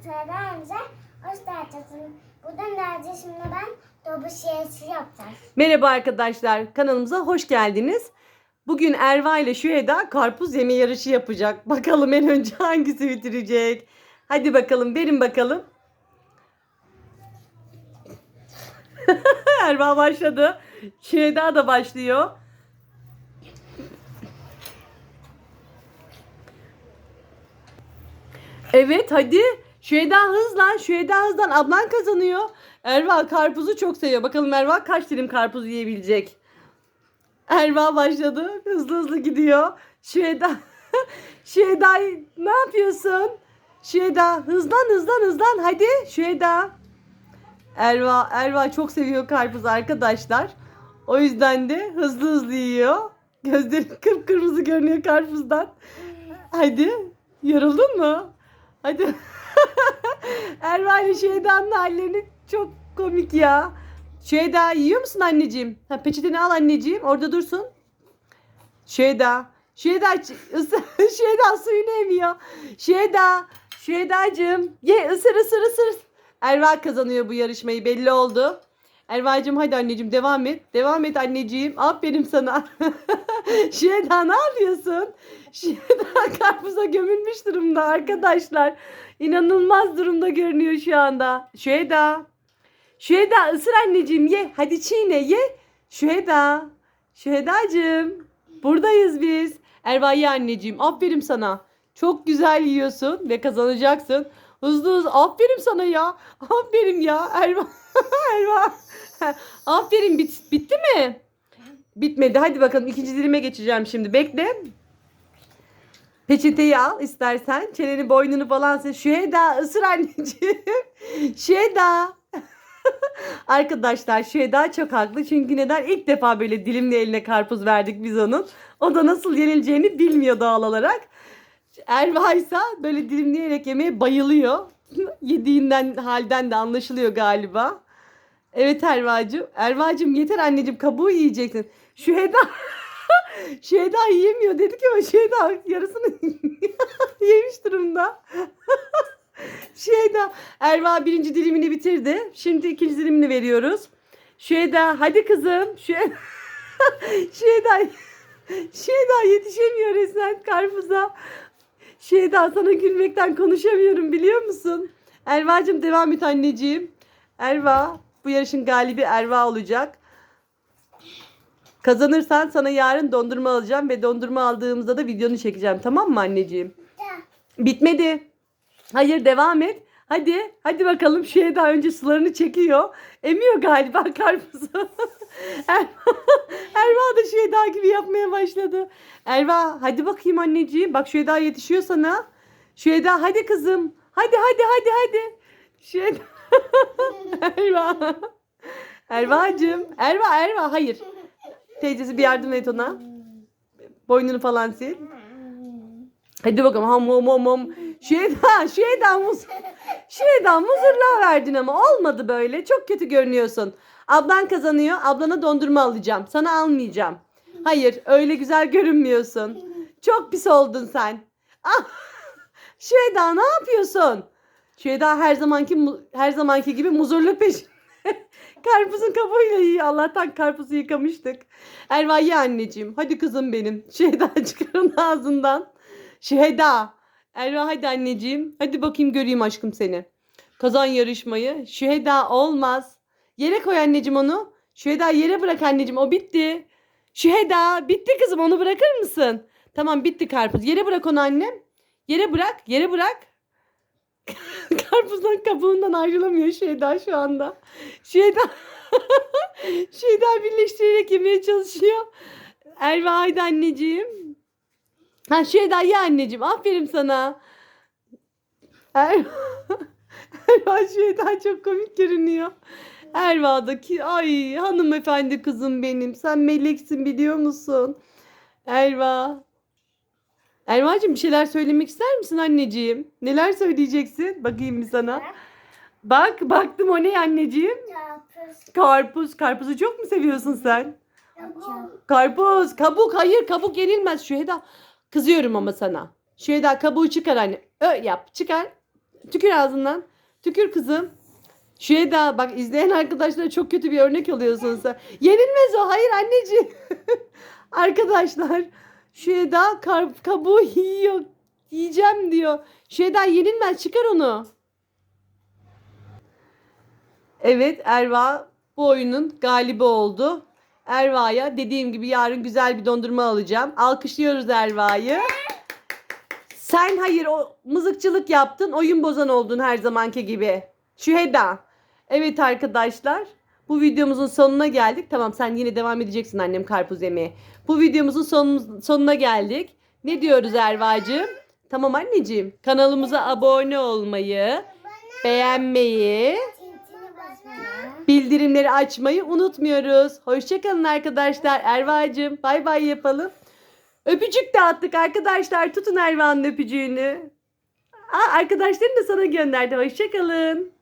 Oturduğumuza hoş geldiniz. Buradan derdi şimdi ben topu şişesi yapacağız. Merhaba arkadaşlar, kanalımıza hoş geldiniz. Bugün Erva ile Şüheda karpuz yeme yarışı yapacak. Bakalım en önce hangisi bitirecek. Hadi bakalım, verin bakalım. Erva başladı. Şüheda da başlıyor. Evet hadi. Şüheda hızlan. Şüheda hızlan. Ablan kazanıyor. Erva karpuzu çok seviyor. Bakalım Erva kaç dilim karpuz yiyebilecek. Erva başladı. Hızlı hızlı gidiyor. Şüheda. Şüheda ne yapıyorsun? Şüheda hızlan hızlan hızlan. Hadi Şüheda. Erva, Erva çok seviyor karpuz arkadaşlar. O yüzden de hızlı hızlı yiyor. Gözleri kıpkırmızı görünüyor karpuzdan. Hadi. Yoruldun mu? Hadi. Erva ile Şeyda'nın hallerini çok komik ya. Şeyda yiyor musun anneciğim? Ha, peçeteni al anneciğim. Orada dursun. Şeyda. Şeyda, Şeyda suyunu emiyor. Şeyda. Şeydacığım. Ye ısır ısır ısır. Erva kazanıyor bu yarışmayı belli oldu. Erva'cığım hadi anneciğim devam et. Devam et anneciğim. Aferin sana. Şeyda ne yapıyorsun? Şeyda karpuza gömülmüş durumda arkadaşlar. İnanılmaz durumda görünüyor şu anda. Şeyda. Şeyda ısır anneciğim ye. Hadi çiğne ye. Şeyda. Şeydacığım. Buradayız biz. Erva ye anneciğim. Aferin sana. Çok güzel yiyorsun ve kazanacaksın. Hızlı hızlı. Aferin sana ya. Aferin ya. Erva. Erva. Aferin bit, bitti mi? Bitmedi. Hadi bakalım ikinci dilime geçeceğim şimdi. Bekle. Peçeteyi al istersen. Çeneni boynunu falan. Şüheda ısır anneciğim. Şüheda. Arkadaşlar Şüheda çok haklı. Çünkü neden? ilk defa böyle dilimli eline karpuz verdik biz onun. O da nasıl yenileceğini bilmiyor doğal olarak. Erva ise böyle dilimleyerek yemeye bayılıyor. Yediğinden halden de anlaşılıyor galiba. Evet Erva'cığım. Erva'cığım yeter anneciğim kabuğu yiyeceksin. Şüheda Şüheda yiyemiyor dedik ama Şüheda yarısını yemiş durumda. Şüheda Erva birinci dilimini bitirdi. Şimdi ikinci dilimini veriyoruz. Şüheda hadi kızım. Şüheda Şüheda Şüheda yetişemiyor resmen karpuza. Şüheda sana gülmekten konuşamıyorum biliyor musun? Erva'cığım devam et anneciğim. Erva bu yarışın galibi Erva olacak. Kazanırsan sana yarın dondurma alacağım ve dondurma aldığımızda da videonu çekeceğim. Tamam mı anneciğim? Bitmedi. Hayır devam et. Hadi. Hadi bakalım. Şeye daha önce sularını çekiyor. Emiyor galiba karpuzu. Erva, Erva da şey daha gibi yapmaya başladı. Erva hadi bakayım anneciğim. Bak şeye daha yetişiyor sana. Şeye daha hadi kızım. Hadi hadi hadi hadi. Şeye Erva. Erva'cığım. Erva Erva hayır. Teyzesi bir yardım et ona. Boynunu falan sil. Hadi bakalım ham ham ham. Şeyda, Şeyda muz. Şeyda muzurluğa verdin ama olmadı böyle. Çok kötü görünüyorsun. Ablan kazanıyor. Ablana dondurma alacağım. Sana almayacağım. Hayır, öyle güzel görünmüyorsun. Çok pis oldun sen. Ah! Şeyda ne yapıyorsun? Şeyda her zamanki her zamanki gibi muzurlu peşin. Karpuzun kabuğuyla yiyor. Allah'tan karpuzu yıkamıştık. Erva ye anneciğim. Hadi kızım benim. Şeyda çıkarın ağzından. Şüheda. Erva hadi anneciğim. Hadi bakayım göreyim aşkım seni. Kazan yarışmayı. Şüheda olmaz. Yere koy anneciğim onu. Şüheda yere bırak anneciğim. O bitti. Şüheda bitti kızım onu bırakır mısın? Tamam bitti karpuz. Yere bırak onu annem. Yere bırak. Yere bırak. Karpuzdan kabuğundan ayrılamıyor Şüheda şu anda. Şüheda Şüheda birleştirerek yemeye çalışıyor. Erva haydi anneciğim. Ha Şüheda ye anneciğim. Aferin sana. Er... Erva Şüheda çok komik görünüyor. Erva'daki ay hanımefendi kızım benim. Sen meleksin biliyor musun? Erva. Erva'cığım bir şeyler söylemek ister misin anneciğim? Neler söyleyeceksin? Bakayım bir sana. Bak baktım o ne anneciğim? Karpuz. Karpuz. Karpuzu çok mu seviyorsun sen? Çok. Karpuz. Kabuk. Hayır kabuk yenilmez Şüheda. Kızıyorum ama sana. Şüheda kabuğu çıkar anne. Ö yap. Çıkar. Tükür ağzından. Tükür kızım. Şeyda bak izleyen arkadaşlara çok kötü bir örnek oluyorsun sen. Yenilmez o. Hayır anneciğim. Arkadaşlar Şeyda kar, kabuğu yiyor. Yiyeceğim diyor. Şeyda yenilmez. Çıkar onu. Evet Erva bu oyunun galibi oldu. Erva'ya dediğim gibi yarın güzel bir dondurma alacağım. Alkışlıyoruz Erva'yı. Sen hayır o mızıkçılık yaptın. Oyun bozan oldun her zamanki gibi. Şüheda. Evet arkadaşlar. Bu videomuzun sonuna geldik. Tamam sen yine devam edeceksin annem karpuz yemeye. Bu videomuzun son, sonuna geldik. Ne diyoruz Erva'cığım? Tamam anneciğim. Kanalımıza abone olmayı, beğenmeyi. Bildirimleri açmayı unutmuyoruz. Hoşçakalın arkadaşlar. Erva'cığım bay bay yapalım. Öpücük dağıttık arkadaşlar. Tutun Erva'nın öpücüğünü. Aa, arkadaşların da sana gönderdi. Hoşçakalın.